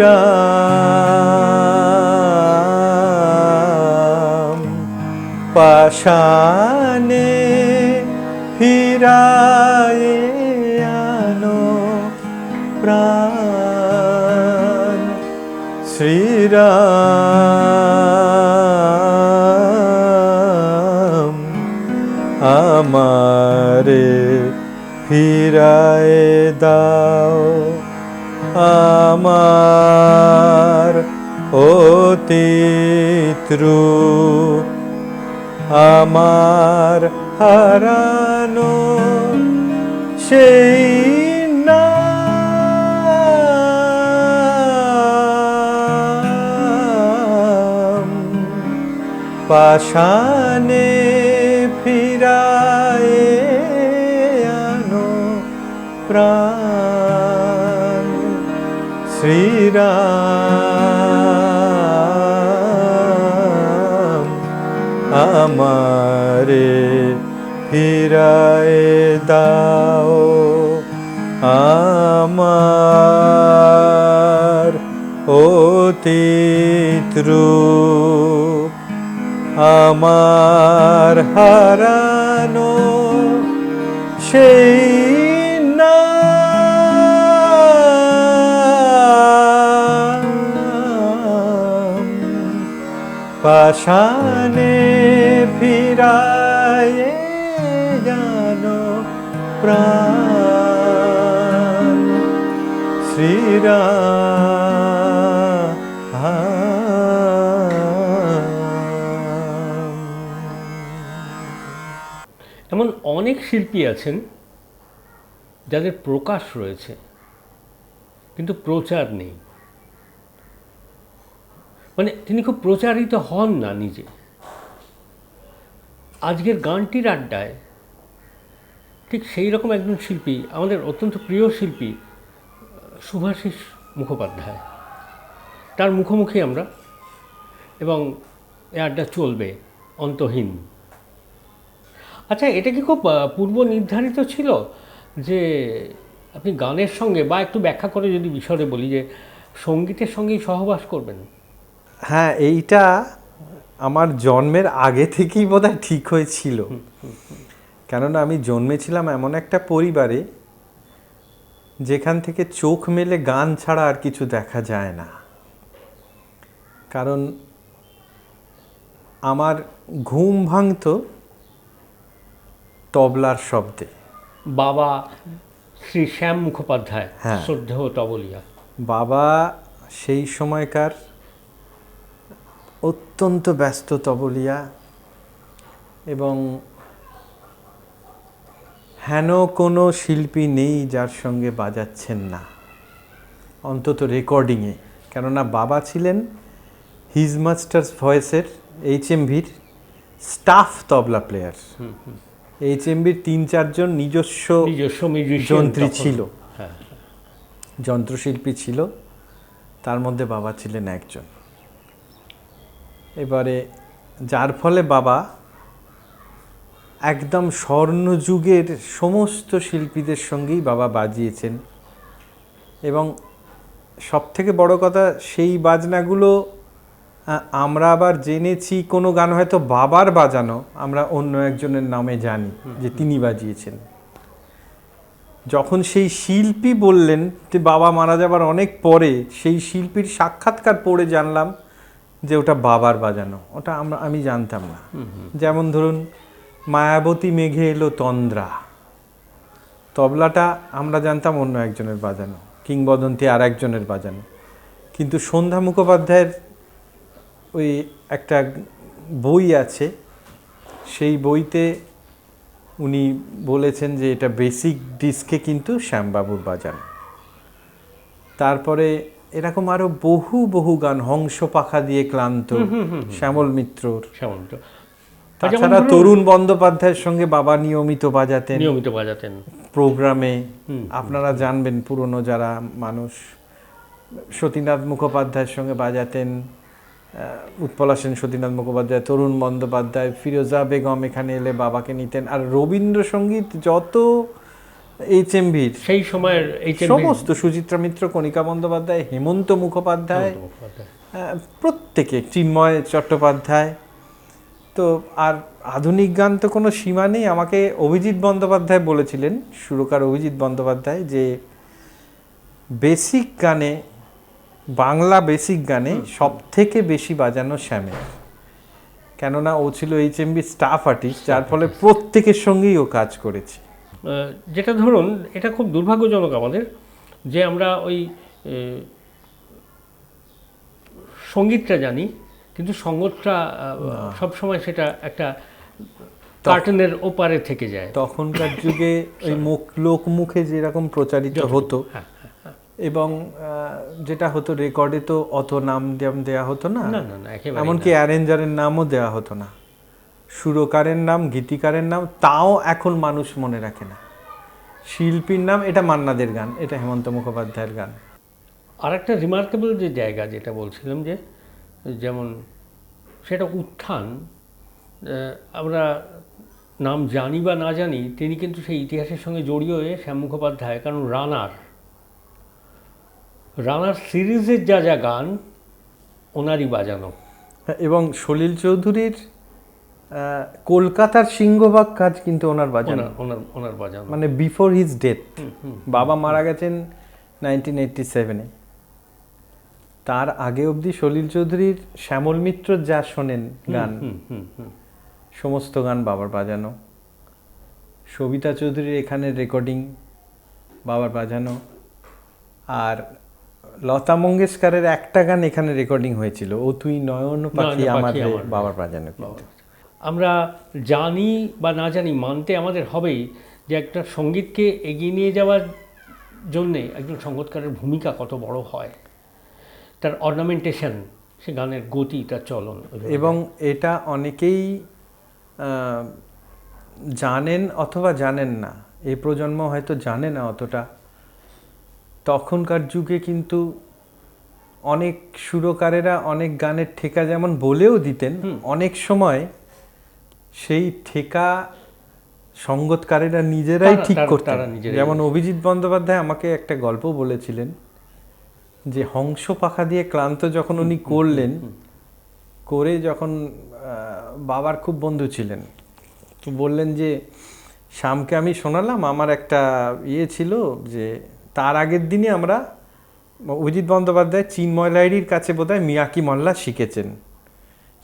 শ্রীরাম। পাশানে ফিরায়ে আনো প্রাণ। শ্রীরাম আমারে ফিরায় দাও। আমার অতীত্রু আমার হারানো সেই পাশানে ফিরায় আনো প্রাণ। শ্রীরাম আমারে ফিরায় দাও। আমার অতীত্রু আমার হারানো সেই পাশানে ফিরায় জানো প্রাণ শ্রীরাম এমন অনেক শিল্পী আছেন যাদের প্রকাশ রয়েছে, কিন্তু প্রচার নেই। মানে তিনি খুব প্রচারিত হন না নিজে। আজকের গানটির আড্ডায় ঠিক সেই রকম একজন শিল্পী, আমাদের অত্যন্ত প্রিয় শিল্পী, সুভাষিস মুখোপাধ্যায়। তার মুখোমুখি আমরা এবং এ আড্ডা চলবে অন্তহীন। আচ্ছা এটা কি খুব পূর্ব নির্ধারিত ছিল যে আপনি গানের সঙ্গে বা একটু ব্যাখ্যা করে যদি বিষয়ে বলি যে সঙ্গীতের সঙ্গেই সহবাস করবেন? হ্যাঁ এইটা আমার জন্মের আগে থেকেই বোধহয় ঠিক হয়েছিল। কেননা আমি জন্মেছিলাম এমন একটা পরিবারে যেখান থেকে চোখ মেলে গান ছাড়া আর কিছু দেখা যায় না। কারণ আমার ঘুম ভাঙতো তবলার শব্দে। বাবা শ্রী শ্যাম মুখোপাধ্যায় হ্যাঁ। শ্রদ্ধেয় তবলিয়া। বাবা সেই সময়কার অত্যন্ত ব্যস্ত তবলিয়া এবং হেন কোনো শিল্পী নেই যার সঙ্গে বাজাচ্ছেন না অন্তত রেকর্ডিংয়ে। কেননা বাবা ছিলেন হিজ মাস্টার্স ভয়েসের H এমভির staff tabla player. H M ভির তিন চারজন নিজস্ব নিজস্ব যন্ত্রী ছিল। হ্যাঁ। যন্ত্রশিল্পী ছিল। তার মধ্যে বাবা ছিলেন একজন। এবারে যার ফলে বাবা একদম স্বর্ণযুগের সমস্ত শিল্পীদের সঙ্গেই বাবা বাজিয়েছেন। এবং সব থেকে বড় কথা, সেই বাজনাগুলো আমরা আবার জেনেছি, কোনো গান হয়তো বাবার বাজানো, আমরা অন্য একজনের নামে জানি যে তিনি বাজিয়েছেন। যখন সেই শিল্পী বললেন যে বাবা মারা যাবার অনেক পরে, সেই শিল্পীর সাক্ষাৎকার পড়ে জানলাম যে ওটা বাবার বাজানো ওটা আমরা আমি জানতাম না। যেমন ধরুন মায়াবতী মেঘে এলো তন্দ্রা। তবলাটা আমরা জানতাম অন্য একজনের বাজানো কিংবদন্তি আর একজনের বাজানো। কিন্তু সন্ধ্যা মুখোপাধ্যায়ের ওই একটা বই আছে সেই বইতে উনি বলেছেন যে এটা বেসিক ডিস্কে কিন্তু শ্যামবাবুর বাজানো। তারপরে এরকম আরও বহু বহু গান হংস পাখা দিয়ে ক্লান্ত শ্যামল মিত্রর। তাছাড়া তরুণ বন্দ্যোপাধ্যায়ের সঙ্গে বাবা নিয়মিত বাজাতেন। নিয়মিত বাজাতেন। প্রোগ্রামে। আপনারা জানবেন পুরনো যারা মানুষ সতীনাথ মুখোপাধ্যায়ের সঙ্গে বাজাতেন উৎপলা সেন সতীনাথ মুখোপাধ্যায় তরুণ বন্দ্যোপাধ্যায় ফিরোজা বেগম এখানে এলে বাবাকে নিতেন। আর রবীন্দ্রসঙ্গীত যত এইচ এম সেই সময়ের সমস্ত সুচিত্রা মিত্র কণিকা বন্দ্যোপাধ্যায় হেমন্ত মুখোপাধ্যায় প্রত্যেকে চিন্ময় চট্টোপাধ্যায়। তো আর আধুনিক গান তো কোনো সীমা নেই। আমাকে অভিজিৎ বন্দ্যোপাধ্যায় বলেছিলেন সুরকার অভিজিৎ বন্দ্যোপাধ্যায় যে বেসিক গানে বাংলা বেসিক গানে সব থেকে বেশি বাজানো শ্যামের। কেননা ও ছিল এইচ এমবি স্টাফ আর্টিস্ট যার ফলে প্রত্যেকের সঙ্গেই ও কাজ করেছে। যেটা ধরুন এটা খুব দুর্ভাগ্যজনক আমাদের যে আমরা ওই সঙ্গীতটা জানি কিন্তু সঙ্গতটা সবসময় সেটা একটা কার্টনের ওপারে থেকে যায়। তখনকার যুগে ওই মুখ লোক মুখে যেরকম প্রচারিত হতো হ্যাঁ, এবং যেটা হতো রেকর্ডে তো অত নাম দেওয়া হতো না এমনকি অ্যারেঞ্জারের নামও দেওয়া হতো না। সুরকারের নাম গীতিকারের নাম তাও এখন মানুষ মনে রাখে না। শিল্পীর নাম এটা মান্নাদের গান এটা হেমন্ত মুখোপাধ্যায়ের গান। আর একটা রিমার্কেবল যে জায়গা যেটা বলছিলাম যে যেমন সেটা উত্থান আমরা নাম জানি বা না জানি তিনি কিন্তু সেই ইতিহাসের সঙ্গে জড়িয়ে হয়ে শ্যাম মুখোপাধ্যায় কারণ রানার। রানার সিরিজের যা যা গান ওনারই বাজানো। এবং সলিল চৌধুরীর কলকাতার সিংহভাগ কাজ কিন্তু ওনার বাজানো। ওনার ওনার বাজানো। মানে বিফোর হিজ ডেথ বাবা মারা গেছেন নাইনটিন এইটটি সেভেনে তার আগে অবধি সলিল চৌধুরীর শ্যামল মিত্র যা শোনেন গান হুম হুম হুম। সমস্ত গান বাবার বাজানো। সবিতা চৌধুরীর এখানে রেকর্ডিং বাবার বাজানো। আর লতা মঙ্গেশকরের একটা গান এখানে রেকর্ডিং হয়েছিল ও তুই নয়ন পাখি নয়ন আমার পাখি রে, আমার রে। বাবার বাজানো কিন্তু। আমরা জানি বা না জানি মানতে আমাদের হবেই যে একটা সঙ্গীতকে এগিয়ে নিয়ে যাওয়ার জন্যে একজন সঙ্গীতকারের ভূমিকা কত বড় হয়। তার অর্নামেন্টেশন সে গানের গতি তার চলন এবং এটা অনেকেই জানেন অথবা জানেন না। এই প্রজন্ম হয়তো জানে না অতটা। তখনকার যুগে কিন্তু অনেক সুরকারেরা অনেক গানের ঠেকা যেমন বলেও দিতেন অনেক সময় সেই ঠেকা সঙ্গতকারেরা নিজেরাই ঠিক করতেন। যেমন অভিজিৎ বন্দ্যোপাধ্যায় আমাকে একটা গল্প বলেছিলেন যে হংস পাখা দিয়ে ক্লান্ত যখন উনি করলেন করে যখন বাবার খুব বন্ধু ছিলেন তো বললেন যে শ্যামকে আমি শোনালাম আমার একটা ইয়ে ছিল যে তার আগের দিনে আমরা অভিজিৎ বন্দ্যোপাধ্যায় চিন্ময় লাইরির কাছে বোধহয় মিয়াকি মল্লা শিখেছেন।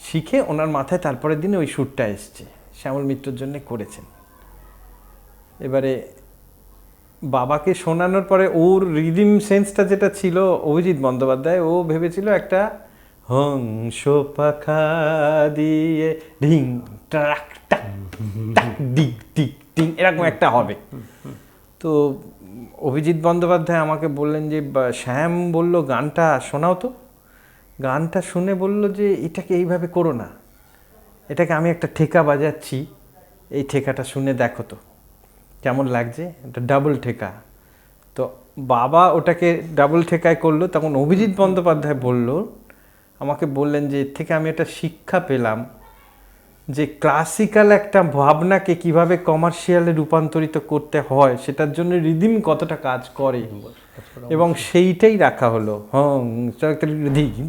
শিখে ওনার মাথায় তারপরের দিনে ওই সুরটা এসছে। শ্যামল মিত্রর জন্য করেছেন। এবারে বাবাকে শোনানোর পরে ওর রিদিম সেন্সটা যেটা ছিল, অভিজিৎ বন্দ্যোপাধ্যায়, ও ভেবেছিল একটা হংস পাখা দিয়ে ঢিং টাক টাক, ডিক ডিক, টিং, এরকম একটা হবে। তো অভিজিৎ বন্দ্যোপাধ্যায় আমাকে বললেন যে শ্যাম বলল গানটা শোনাও তো। গানটা শুনে বলল যে, এটাকে এইভাবে করো না। এটাকে আমি একটা ঠেকা বাজাচ্ছি। এই ঠেকাটা শুনে দেখো তো, কেমন লাগছে? এটা ডাবল ঠেকা। তো বাবা ওটাকে ডাবল ঠেকায় করল। তখন অভিজিৎ বন্দ্যোপাধ্যায় বলল, আমাকে বললেন যে, এর থেকে আমি একটা শিক্ষা পেলাম। যে ক্লাসিক্যাল একটা ভাবনাকে কীভাবে কমার্শিয়ালে রূপান্তরিত করতে হয় সেটার জন্য রিদিম কতটা কাজ করে? এবং সেইটাই রাখা হলো। হং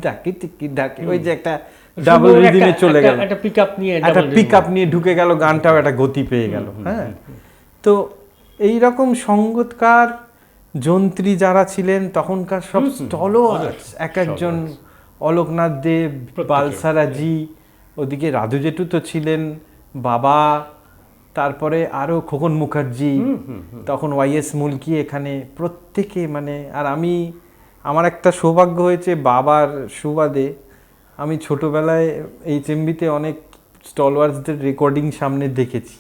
ডাকে টিকি ডাকে ওই যে একটা ডাবল রিদিমে চলে গেল। একটা পিক আপ নিয়ে একটা double পিক আপ নিয়ে ঢুকে গেল গানটাও একটা গতি পেয়ে গেল। হ্যাঁ। তো এই রকম সঙ্গতকার যন্ত্রী যারা ছিলেন তখনকার সব স্টলোয়ার্স এক একজন অলোকনাথ দেব বালসারাজি ওদিকে রাধু জেঠু তো ছিলেন বাবা তারপরে আরও খোকন মুখার্জি তখন ওয়াইএস মুলকি এখানে প্রত্যেকে মানে আর আমি আমার একটা সৌভাগ্য হয়েছে বাবার সুবাদে আমি ছোটোবেলায় এইচ এমবিতে অনেক স্টলওয়ার্সদের রেকর্ডিং সামনে দেখেছি।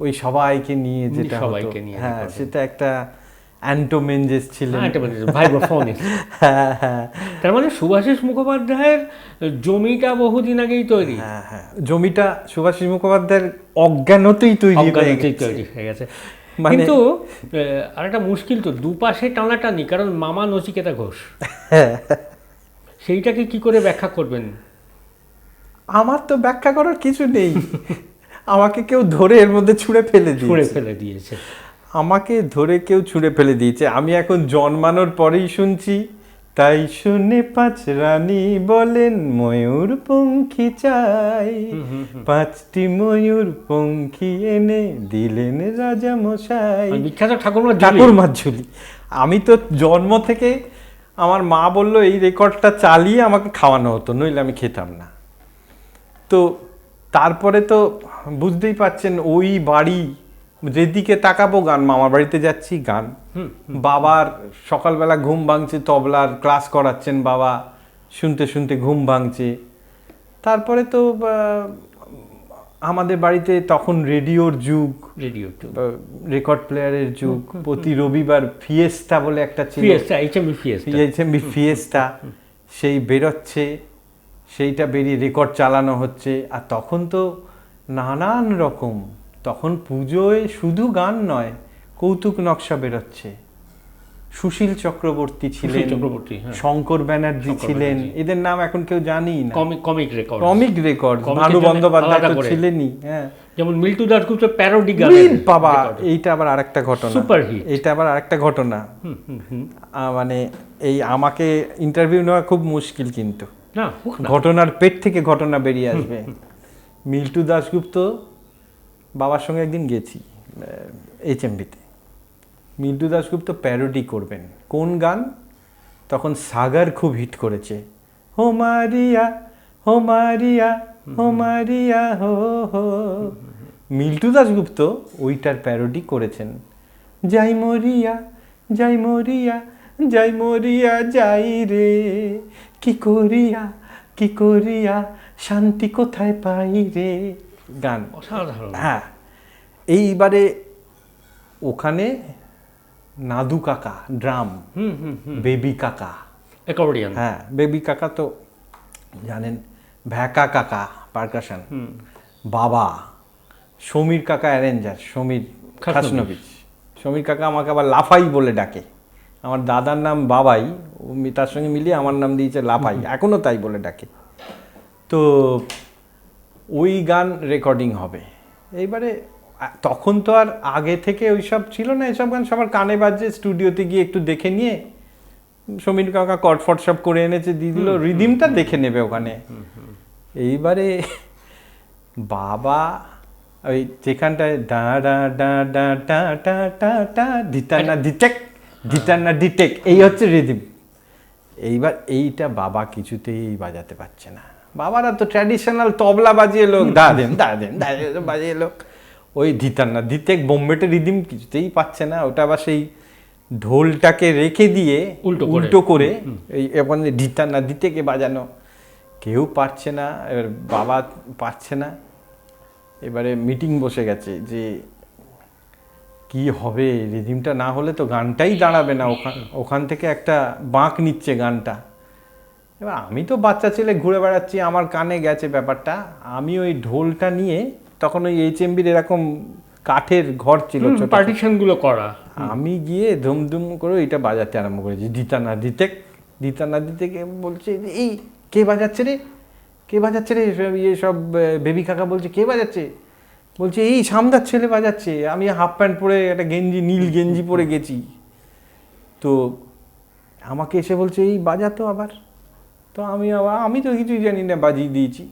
ওই সবাইকে নিয়ে যেটা সবাইকে নিয়ে হ্যাঁ সেটা একটা অ্যান্টোমেনজেস ছিলেন। হ্যাঁ, হ্যাঁ। তার মানে সুভাষিস মুখোপাধ্যায়ের জমিটা বহুদিন আগেই তৈরি। হ্যাঁ হ্যাঁ। জমিটা সুভাষিস মুখোপাধ্যায়ের অজ্ঞানতেই তৈরি। তৈরি হয়ে গেছে। মানে- কিন্তু আর একটা মুশকিল তো দুপাশে টানাটানি কারণ মামা নচিকেতা ঘোষ। হ্যাঁ। সেইটাকে কি করে ব্যাখ্যা করবেন? আমার তো ব্যাখ্যা করার কিছু নেই। আমাকে কেউ ধরে এর মধ্যে ছুঁড়ে ফেলে ছুঁড়ে ফেলে দিয়েছে। আমাকে ধরে কেউ ছুঁড়ে ফেলে দিয়েছে। আমি এখন জন্মানোর পরেই শুনছি। তাই শুনে পাঁচ রানী বলেন ময়ূর পঙ্খী চাই। পাঁচটি ময়ূর পঙ্খী এনে দিলেন রাজা মশাই। বিখ্যাত ঠাকুরমা ঠাকুর ঠাকুর মাঝুলি আমি তো জন্ম থেকে আমার মা বলল এই রেকর্ডটা চালিয়ে আমাকে খাওয়ানো হতো নইলে আমি খেতাম না। তো তারপরে তো বুঝতেই পাচ্ছেন ওই বাড়ি যেদিকে তাকাবো গান মামার বাড়িতে যাচ্ছি গান। বাবার সকালবেলা ঘুম ভাঙছে তবলার ক্লাস করাচ্ছেন বাবা শুনতে শুনতে ঘুম ভাঙছে। তারপরে তো আমাদের বাড়িতে তখন রেডিওর যুগ রেডিও রেকর্ড প্লেয়ারের যুগ প্রতি রবিবার ফিয়েস্তা বলে একটা ছিল। এইচএমবি ফিয়েস্তা সেই বেরোচ্ছে সেইটা বেরিয়ে রেকর্ড চালানো হচ্ছে আর তখন তো নানান রকম তখন পুজোয় শুধু গান নয় কৌতুক নকশা বেরোচ্ছে। সুশীল চক্রবর্তী ছিলেন চক্রবর্তী, হ্যাঁ। শঙ্কর ব্যানার্জি ছিলেন এদের নাম এখন কেউ জানি না। Comic record comic record Bhanu Bandyopadhyay তো ছিলেনই হ্যাঁ। যেমন মিল্টু দাসগুপ্ত প্যারোডি গান বাবা এইটা আবার আরেকটা ঘটনা। Super hit. এইটা আবার আরেকটা ঘটনা। মানে এই আমাকে ইন্টারভিউ নেওয়া খুব মুশকিল কিন্তু। না ঘটনার পেট থেকে ঘটনা বেরিয়ে আসবে। মিল্টু দাশগুপ্ত বাবার সঙ্গে একদিন গেছি এইচ এমবিতে মিল্টু দাশগুপ্ত প্যারোডি করবেন। কোন গান? তখন সাগার খুব হিট করেছে। হো মারিয়া হো মারিয়া হো মারিয়া, হো হো। মিল্টু দাশগুপ্ত ওইটার প্যারোডি করেছেন। যাই মরিয়া যাই মরিয়া যাই মরিয়া, যাই রে। কি করিয়া কি করিয়া, শান্তি কোথায় পাই রে? গান। অসাধারণ। হ্যাঁ এইবারে ওখানে নাদু কাকা ড্রাম হুম হুম হুম। বেবি কাকা। অ্যাকর্ডিয়ান। হ্যাঁ বেবি কাকা তো জানেন ভ্যাকা কাকা পারকাশন। বাবা সমীর কাকা অ্যারেঞ্জার সমীর। খাসনবিশ সমীর কাকা আমাকে আবার লাফাই বলে ডাকে। আমার দাদার নাম বাবাই ও তার সঙ্গে মিলিয়ে আমার নাম দিয়েছে লাফাই। এখনও তাই বলে ডাকে। তো ওই গান রেকর্ডিং হবে। এইবারে তখন তো আর আগে থেকে ওইসব ছিল না এসব গান সবার কানে বাজছে স্টুডিওতে গিয়ে একটু দেখে নিয়ে সমীর কাকা কটফট সব করে এনেছে দিয়ে দিল রিদিমটা দেখে নেবে ওখানে। এইবারে বাবা ওই যেখানটায় ডা ডা ডা ডা ডা ডা ডা ডা দিতানা ডিটেক দিতানা ডিটেক এই হচ্ছে রিদিম। এইবার এইটা বাবা কিছুতেই বাজাতে পারছে না। বাবারা তো ট্র্যাডিশনাল তবলা বাজিয়ে লোক। দা দেন। দা দেন দা বাজিয়ে লোক। ওই ধিতার না দিতে বোম্বেটে রিদিম কিছুতেই পাচ্ছে না। ওটা আবার সেই ঢোলটাকে রেখে দিয়ে উল্টো উল্টো করে এই এখন ধিতার না দিতেকে বাজানো। কেউ পারছে না এবার বাবা পারছে না। এবারে মিটিং বসে গেছে যে কি হবে? রিদিমটা না হলে তো গানটাই দাঁড়াবে না। ওখান ওখান থেকে একটা বাঁক নিচ্ছে গানটা। এবার আমি তো বাচ্চা ছেলে ঘুরে বেড়াচ্ছি আমার কানে গেছে ব্যাপারটা। আমি ওই ঢোলটা নিয়ে তখন ওই এইচ এমবির এরকম কাঠের ঘর ছিল ছোট ছোট। পার্টিশনগুলো করা। আমি গিয়ে ধুমধুম করে এটা বাজাতে আরম্ভ করেছি। দিতা না দিতে দিতা না দিতে বলছে এই কে বাজাচ্ছে রে? কে বাজাচ্ছে রে? ইয়ে সব বেবি কাকা বলছে কে বাজাচ্ছে? বলছে এই সামদার ছেলে বাজাচ্ছে। আমি হাফ প্যান্ট পরে একটা গেঞ্জি নীল গেঞ্জি পরে গেছি। তো আমাকে এসে বলছে এই বাজাতো আবার। তো আমি আবার আমি তো কিছুই জানি না বাজিয়ে দিয়েছি।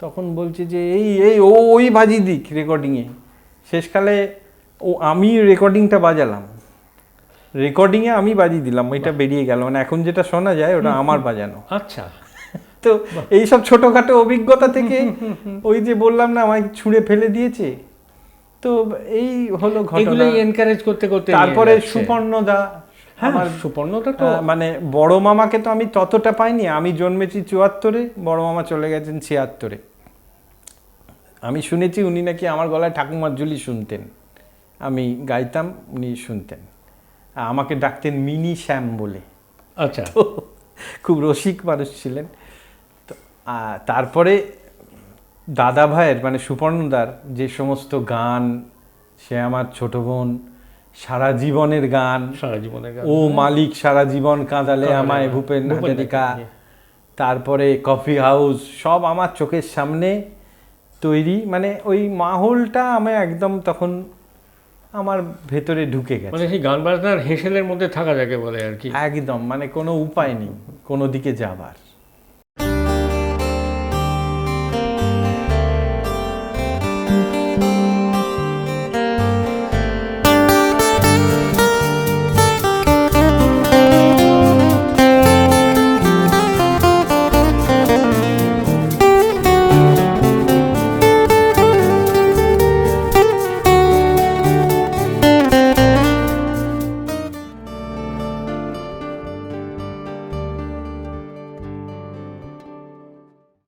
তখন বলছে যে এই এই ও ওই বাজি দিক রেকর্ডিংয়ে শেষকালে ও আমি রেকর্ডিংটা বাজালাম। রেকর্ডিংয়ে আমি বাজিয়ে দিলাম ওইটা বেরিয়ে গেল। মানে এখন যেটা শোনা যায় ওটা আমার বাজানো। আচ্ছা। তো এইসব ছোটখাটো অভিজ্ঞতা থেকে ওই যে বললাম না আমায় ছুঁড়ে ফেলে দিয়েছে। তো এই হলো ঘটনা। এনকারেজ করতে করতে তারপরে। সুপর্ণদা হ্যাঁ। আমার সুপর্ণটা তো মানে বড় মামাকে তো আমি ততটা পাইনি। আমি জন্মেছি চুয়াত্তরে বড় মামা চলে গেছেন ছিয়াত্তরে। আমি শুনেছি উনি নাকি আমার গলায় ঠাকুমার ঝুলি শুনতেন। আমি গাইতাম উনি শুনতেন। আমাকে ডাকতেন মিনি শ্যাম বলে। আচ্ছা। খুব রসিক মানুষ ছিলেন। তো তারপরে দাদা ভাইয়ের মানে সুপর্ণদার যে সমস্ত গান সে আমার ছোট বোন সারা জীবনের গান। সারা জীবনের গান। ও মালিক সারা জীবন কাঁদালে আমায় ভূপেন হাজারিকা। তারপরে কফি হাউস সব আমার চোখের সামনে তৈরি। মানে ওই মাহলটা আমি একদম তখন আমার ভেতরে ঢুকে গেছে। মানে সেই গান বাজনার হেসেলের মধ্যে থাকা যাকে বলে আর কি। একদম মানে কোনো উপায় নেই কোনো দিকে যাবার।